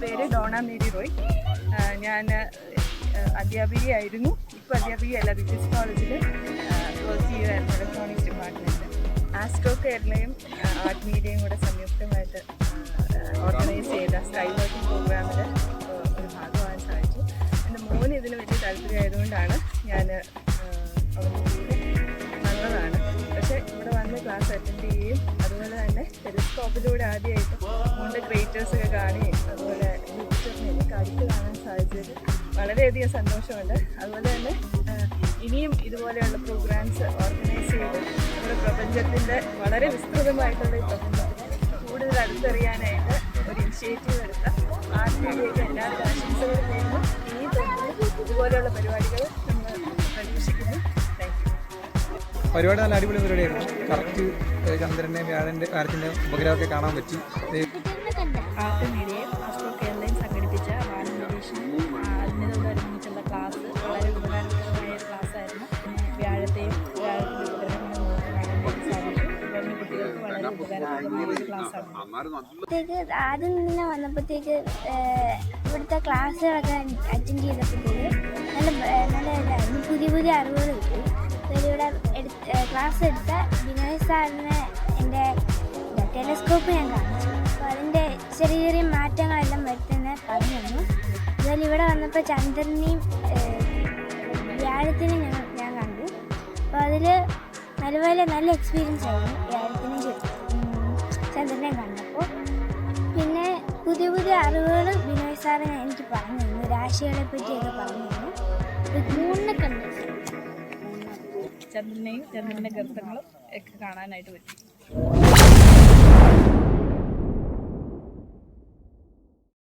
പോയി ഞാൻ അധ്യാപികയായിരുന്നു ഇപ്പോൾ അധ്യാപികയല്ല ബിസിനസ് കോളേജിൽ വർക്ക് ചെയ്യുമായിരുന്നു ഇലക്ട്രോണിക്സ് ഡിപ്പാർട്ട്മെന്റ് ആസ്ട്രോ കേരളയും ആർട്ട് മീഡിയയും കൂടെ സംയുക്തമായിട്ട് ഓർഗനൈസ് ചെയ്ത സ്കൈ വർക്കിംഗ് പ്രോഗ്രാമിൽ ഒരു ഭാഗമാകാൻ സാധിച്ചു. എന്റെ മോന് ഇതിന് വലിയ താല്പര്യമായതുകൊണ്ടാണ് ഞാൻ കൂടെ വന്നതാണ് പക്ഷേ ഇവിടെ വന്ന് ക്ലാസ് അറ്റൻഡ് ചെയ്യുകയും അതുപോലെ തന്നെ ടെലിസ്കോപ്പിലൂടെ ആദ്യമായിട്ട് മോന്റെ ക്രിയേറ്റേഴ്സൊക്കെ കാണുകയും വളരെയധികം സന്തോഷമുണ്ട്. അതുപോലെ തന്നെ ഇനിയും ഇതുപോലെയുള്ള പ്രോഗ്രാംസ് ഓർഗനൈസ് ചെയ്ത് നമ്മുടെ പ്രപഞ്ചത്തിന്റെ വളരെ വിസ്തൃതമായിട്ടുള്ള ഈ പ്രപഞ്ചത്തിനെ കൂടുതൽ അടുത്തറിയാനായിട്ട് ഒരു ഇനിഷ്യേറ്റീവ് എടുത്ത ആത്മീയതയ്ക്ക് എല്ലാവരും ആശംസകളും നേരുന്നു. ഇനി തന്നെ ഇതുപോലെയുള്ള പരിപാടികൾ നമ്മൾ പ്രതീക്ഷിക്കുന്നു. പരിപാടി നല്ല അടിപൊളി പരിപാടിയായിരുന്നു. കറക്റ്റ് ചന്ദ്രന്റെ വ്യാഴന്റെ വ്യാഴത്തിന്റെ ഉപഗ്രഹമൊക്കെ കാണാൻ പറ്റി. ഇത് ആർട്ട് മീഡിയയും ആദ്യം തന്നെ വന്നപ്പോഴത്തേക്ക് ഇവിടുത്തെ ക്ലാസ്സുകളൊക്കെ അറ്റൻഡ് ചെയ്തപ്പോഴത്തേക്ക് നല്ല നല്ല ഇതായിരുന്നു. പുതിയ പുതിയ അറിവുകൾ കിട്ടി. ഇവിടെ ക്ലാസ് എടുത്ത വിനോദ് സാറിന് എന്റെ ടെലിസ്കോപ്പ് ഞാൻ കാണിച്ചു അപ്പോൾ അതിന്റെ ചെറിയ ചെറിയ മാറ്റങ്ങളെല്ലാം വരുത്തുന്ന പറഞ്ഞു തന്നു അതുപോലെ ഇവിടെ വന്നപ്പോൾ ചന്ദ്രനെയും വ്യാഴത്തിനെയും ഞങ്ങൾ ഞാൻ കണ്ടു. അപ്പോൾ അതിൽ നല്ലപോലെ നല്ല എക്സ്പീരിയൻസ് ആയിരുന്നു വ്യാഴത്തിനും ചു- തന്നെ കണ്ടപ്പോൾ പിന്നെ പുതിയ പുതിയ അറിവുകൾ ബിനോയ് സാറ് എനിക്ക് പറഞ്ഞു തന്നു. രാശികളെ പറ്റിയൊക്കെ പറഞ്ഞു തന്നു. മൂന്നിനെ കണ്ടു ചന്ദ്രനെയും ചന്ദ്രന്റെ ഗർത്തങ്ങളും ഒക്കെ കാണാനായിട്ട് പറ്റി.